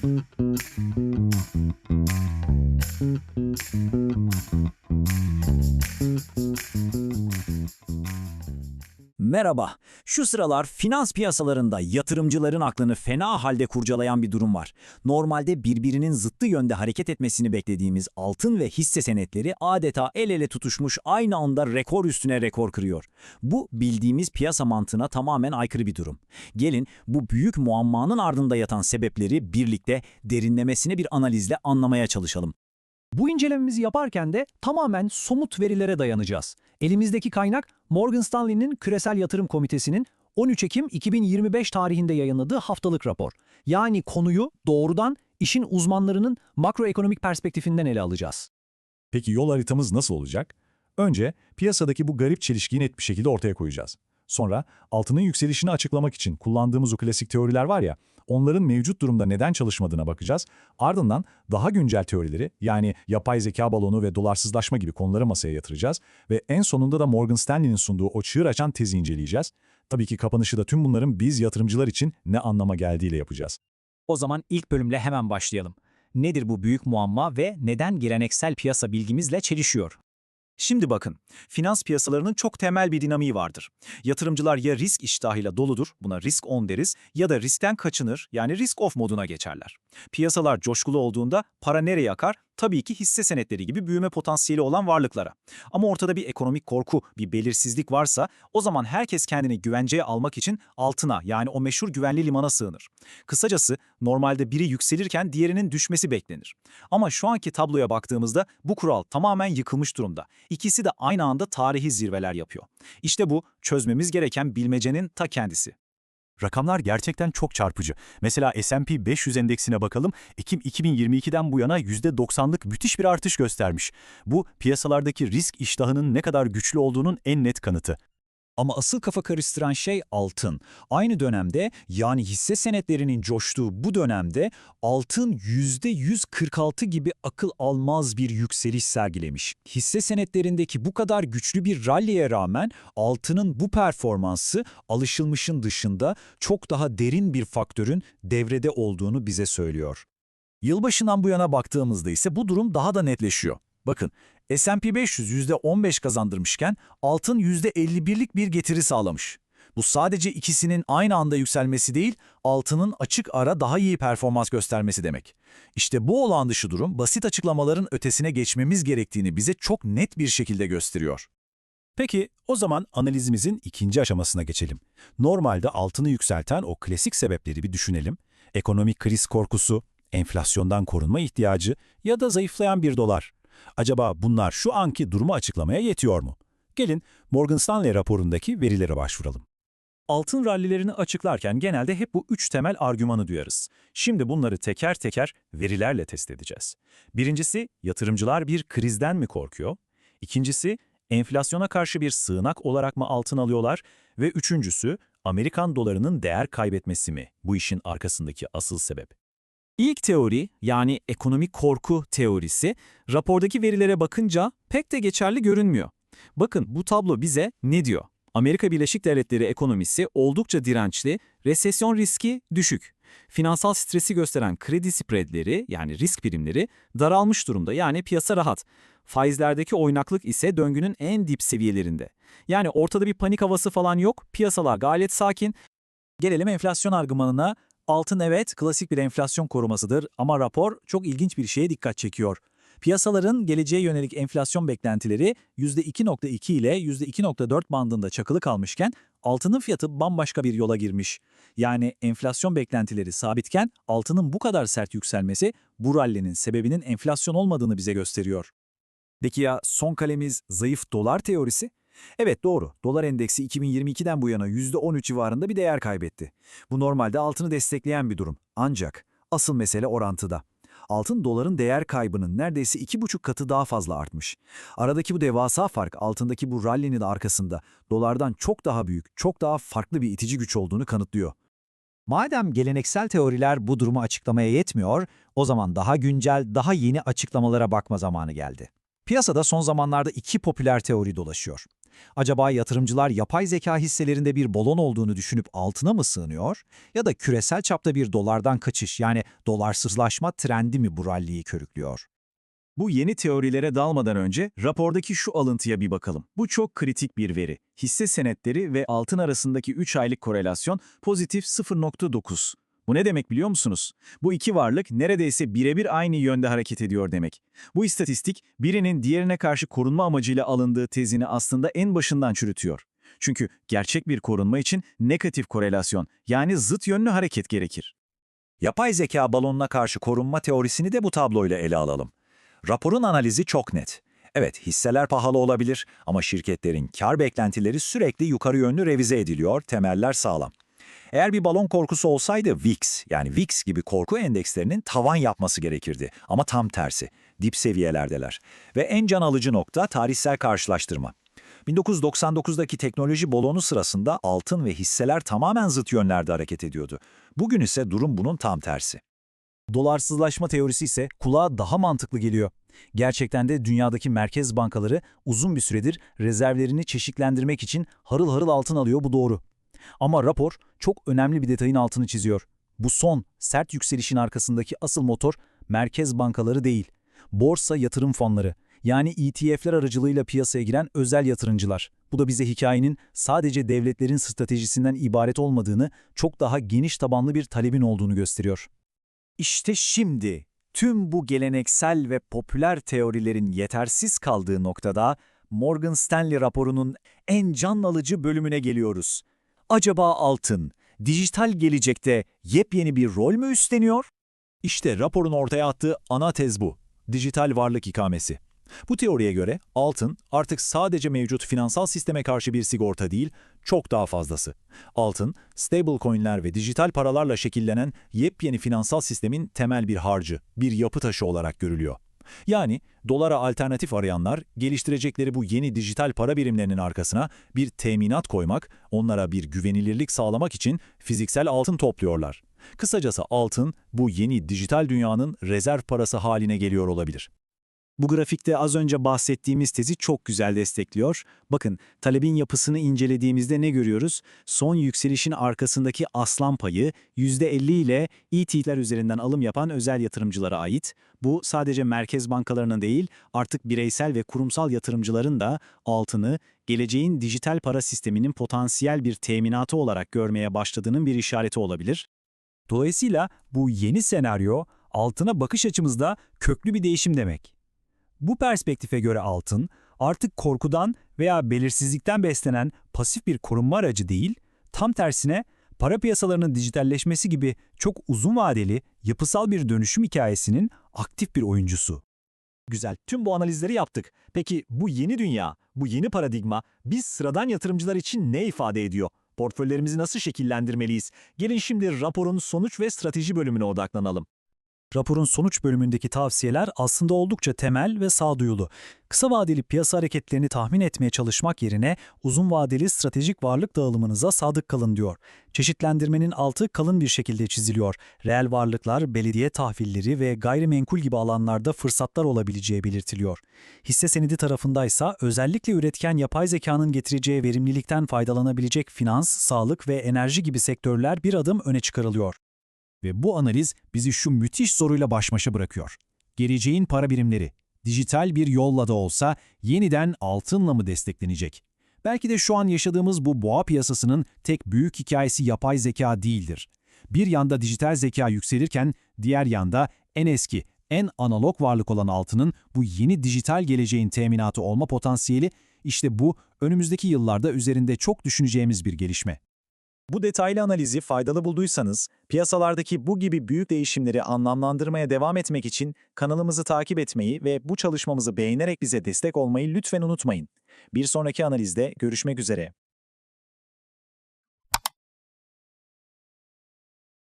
Thank you. Merhaba. Şu sıralar finans piyasalarında yatırımcıların aklını fena halde kurcalayan bir durum var. Normalde birbirinin zıttı yönde hareket etmesini beklediğimiz altın ve hisse senetleri adeta el ele tutuşmuş aynı anda rekor üstüne rekor kırıyor. Bu bildiğimiz piyasa mantığına tamamen aykırı bir durum. Gelin bu büyük muammanın ardında yatan sebepleri birlikte derinlemesine bir analizle anlamaya çalışalım. Bu incelememizi yaparken de tamamen somut verilere dayanacağız. Elimizdeki kaynak Morgan Stanley'nin Küresel Yatırım Komitesi'nin 13 Ekim 2025 tarihinde yayınladığı haftalık rapor. Yani konuyu doğrudan işin uzmanlarının makroekonomik perspektifinden ele alacağız. Peki yol haritamız nasıl olacak? Önce piyasadaki bu garip çelişkiyi net bir şekilde ortaya koyacağız. Sonra altının yükselişini açıklamak için kullandığımız o klasik teoriler var ya, onların mevcut durumda neden çalışmadığına bakacağız. Ardından daha güncel teorileri yani yapay zeka balonu ve dolarsızlaşma gibi konuları masaya yatıracağız. Ve en sonunda da Morgan Stanley'nin sunduğu o çığır açan tezi inceleyeceğiz. Tabii ki kapanışı da tüm bunların biz yatırımcılar için ne anlama geldiğiyle yapacağız. O zaman ilk bölümle hemen başlayalım. Nedir bu büyük muamma ve neden geleneksel piyasa bilgimizle çelişiyor? Şimdi bakın, finans piyasalarının çok temel bir dinamiği vardır. Yatırımcılar ya risk iştahıyla doludur, buna risk on deriz, ya da riskten kaçınır, yani risk off moduna geçerler. Piyasalar coşkulu olduğunda para nereye akar? Tabii ki hisse senetleri gibi büyüme potansiyeli olan varlıklara. Ama ortada bir ekonomik korku, bir belirsizlik varsa o zaman herkes kendini güvenceye almak için altına yani o meşhur güvenli limana sığınır. Kısacası normalde biri yükselirken diğerinin düşmesi beklenir. Ama şu anki tabloya baktığımızda bu kural tamamen yıkılmış durumda. İkisi de aynı anda tarihi zirveler yapıyor. İşte bu çözmemiz gereken bilmecenin ta kendisi. Rakamlar gerçekten çok çarpıcı. Mesela S&P 500 endeksine bakalım. Ekim 2022'den bu yana %90'lık müthiş bir artış göstermiş. Bu piyasalardaki risk iştahının ne kadar güçlü olduğunun en net kanıtı. Ama asıl kafa karıştıran şey altın. Aynı dönemde yani hisse senetlerinin coştuğu bu dönemde altın %146 gibi akıl almaz bir yükseliş sergilemiş. Hisse senetlerindeki bu kadar güçlü bir ralliye rağmen altının bu performansı alışılmışın dışında çok daha derin bir faktörün devrede olduğunu bize söylüyor. Yılbaşından bu yana baktığımızda ise bu durum daha da netleşiyor. Bakın S&P 500 %15 kazandırmışken altın %51'lik bir getiri sağlamış. Bu sadece ikisinin aynı anda yükselmesi değil, altının açık ara daha iyi performans göstermesi demek. İşte bu olağan dışı durum basit açıklamaların ötesine geçmemiz gerektiğini bize çok net bir şekilde gösteriyor. Peki o zaman analizimizin ikinci aşamasına geçelim. Normalde altını yükselten o klasik sebepleri bir düşünelim. Ekonomik kriz korkusu, enflasyondan korunma ihtiyacı ya da zayıflayan bir dolar. Acaba bunlar şu anki durumu açıklamaya yetiyor mu? Gelin Morgan Stanley raporundaki verilere başvuralım. Altın rallilerini açıklarken genelde hep bu üç temel argümanı duyarız. Şimdi bunları teker teker verilerle test edeceğiz. Birincisi, yatırımcılar bir krizden mi korkuyor? İkincisi, enflasyona karşı bir sığınak olarak mı altın alıyorlar? Ve üçüncüsü, Amerikan dolarının değer kaybetmesi mi bu işin arkasındaki asıl sebep? İlk teori yani ekonomik korku teorisi rapordaki verilere bakınca pek de geçerli görünmüyor. Bakın bu tablo bize ne diyor? Amerika Birleşik Devletleri ekonomisi oldukça dirençli, resesyon riski düşük. Finansal stresi gösteren kredi spreadleri yani risk primleri daralmış durumda yani piyasa rahat. Faizlerdeki oynaklık ise döngünün en dip seviyelerinde. Yani ortada bir panik havası falan yok, piyasalar gayet sakin. Gelelim enflasyon argümanına. Altın evet klasik bir enflasyon korumasıdır ama rapor çok ilginç bir şeye dikkat çekiyor. Piyasaların geleceğe yönelik enflasyon beklentileri %2.2 ile %2.4 bandında çakılı kalmışken altının fiyatı bambaşka bir yola girmiş. Yani enflasyon beklentileri sabitken altının bu kadar sert yükselmesi bu rallinin sebebinin enflasyon olmadığını bize gösteriyor. Peki ya son kalemiz zayıf dolar teorisi? Evet doğru. Dolar endeksi 2022'den bu yana %13 civarında bir değer kaybetti. Bu normalde altını destekleyen bir durum. Ancak asıl mesele orantıda. Altın doların değer kaybının neredeyse iki buçuk katı daha fazla artmış. Aradaki bu devasa fark altındaki bu rallinin arkasında dolardan çok daha büyük, çok daha farklı bir itici güç olduğunu kanıtlıyor. Madem geleneksel teoriler bu durumu açıklamaya yetmiyor, o zaman daha güncel, daha yeni açıklamalara bakma zamanı geldi. Piyasada son zamanlarda iki popüler teori dolaşıyor. Acaba yatırımcılar yapay zeka hisselerinde bir balon olduğunu düşünüp altına mı sığınıyor? Ya da küresel çapta bir dolardan kaçış yani dolarsızlaşma trendi mi bu ralliyi körüklüyor? Bu yeni teorilere dalmadan önce rapordaki şu alıntıya bir bakalım. Bu çok kritik bir veri. Hisse senetleri ve altın arasındaki 3 aylık korelasyon pozitif 0.9. Bu ne demek biliyor musunuz? Bu iki varlık neredeyse birebir aynı yönde hareket ediyor demek. Bu istatistik birinin diğerine karşı korunma amacıyla alındığı tezini aslında en başından çürütüyor. Çünkü gerçek bir korunma için negatif korelasyon yani zıt yönlü hareket gerekir. Yapay zeka balonuna karşı korunma teorisini de bu tabloyla ele alalım. Raporun analizi çok net. Evet, hisseler pahalı olabilir ama şirketlerin kar beklentileri sürekli yukarı yönlü revize ediliyor, temeller sağlam. Eğer bir balon korkusu olsaydı VIX yani VIX gibi korku endekslerinin tavan yapması gerekirdi ama tam tersi. Dip seviyelerdeler. Ve en can alıcı nokta tarihsel karşılaştırma. 1999'daki teknoloji balonu sırasında altın ve hisseler tamamen zıt yönlerde hareket ediyordu. Bugün ise durum bunun tam tersi. Dolarsızlaşma teorisi ise kulağa daha mantıklı geliyor. Gerçekten de dünyadaki merkez bankaları uzun bir süredir rezervlerini çeşitlendirmek için harıl harıl altın alıyor bu doğru. Ama rapor çok önemli bir detayın altını çiziyor. Bu son sert yükselişin arkasındaki asıl motor merkez bankaları değil, borsa yatırım fonları yani ETF'ler aracılığıyla piyasaya giren özel yatırımcılar. Bu da bize hikayenin sadece devletlerin stratejisinden ibaret olmadığını, çok daha geniş tabanlı bir talebin olduğunu gösteriyor. İşte şimdi tüm bu geleneksel ve popüler teorilerin yetersiz kaldığı noktada Morgan Stanley raporunun en can alıcı bölümüne geliyoruz. Acaba altın, dijital gelecekte yepyeni bir rol mü üstleniyor? İşte raporun ortaya attığı ana tez bu. Dijital varlık ikamesi. Bu teoriye göre altın artık sadece mevcut finansal sisteme karşı bir sigorta değil, çok daha fazlası. Altın, stablecoin'ler ve dijital paralarla şekillenen yepyeni finansal sistemin temel bir harcı, bir yapı taşı olarak görülüyor. Yani dolara alternatif arayanlar geliştirecekleri bu yeni dijital para birimlerinin arkasına bir teminat koymak, onlara bir güvenilirlik sağlamak için fiziksel altın topluyorlar. Kısacası altın bu yeni dijital dünyanın rezerv parası haline geliyor olabilir. Bu grafikte az önce bahsettiğimiz tezi çok güzel destekliyor. Bakın, talebin yapısını incelediğimizde ne görüyoruz? Son yükselişin arkasındaki aslan payı %50 ile ETF'ler üzerinden alım yapan özel yatırımcılara ait. Bu sadece merkez bankalarının değil, artık bireysel ve kurumsal yatırımcıların da altını geleceğin dijital para sisteminin potansiyel bir teminatı olarak görmeye başladığının bir işareti olabilir. Dolayısıyla bu yeni senaryo altına bakış açımızda köklü bir değişim demek. Bu perspektife göre altın artık korkudan veya belirsizlikten beslenen pasif bir korunma aracı değil, tam tersine para piyasalarının dijitalleşmesi gibi çok uzun vadeli, yapısal bir dönüşüm hikayesinin aktif bir oyuncusu. Güzel. Tüm bu analizleri yaptık. Peki bu yeni dünya, bu yeni paradigma biz sıradan yatırımcılar için ne ifade ediyor? Portföylerimizi nasıl şekillendirmeliyiz? Gelin şimdi raporun sonuç ve strateji bölümüne odaklanalım. Raporun sonuç bölümündeki tavsiyeler aslında oldukça temel ve sağduyulu. Kısa vadeli piyasa hareketlerini tahmin etmeye çalışmak yerine uzun vadeli stratejik varlık dağılımınıza sadık kalın diyor. Çeşitlendirmenin altı kalın bir şekilde çiziliyor. Reel varlıklar, belediye tahvilleri ve gayrimenkul gibi alanlarda fırsatlar olabileceği belirtiliyor. Hisse senedi tarafındaysa özellikle üretken yapay zekanın getireceği verimlilikten faydalanabilecek finans, sağlık ve enerji gibi sektörler bir adım öne çıkarılıyor. Ve bu analiz bizi şu müthiş soruyla baş başa bırakıyor. Geleceğin para birimleri, dijital bir yolla da olsa yeniden altınla mı desteklenecek? Belki de şu an yaşadığımız bu boğa piyasasının tek büyük hikayesi yapay zeka değildir. Bir yanda dijital zeka yükselirken diğer yanda en eski, en analog varlık olan altının bu yeni dijital geleceğin teminatı olma potansiyeli işte bu önümüzdeki yıllarda üzerinde çok düşüneceğimiz bir gelişme. Bu detaylı analizi faydalı bulduysanız, piyasalardaki bu gibi büyük değişimleri anlamlandırmaya devam etmek için kanalımızı takip etmeyi ve bu çalışmamızı beğenerek bize destek olmayı lütfen unutmayın. Bir sonraki analizde görüşmek üzere.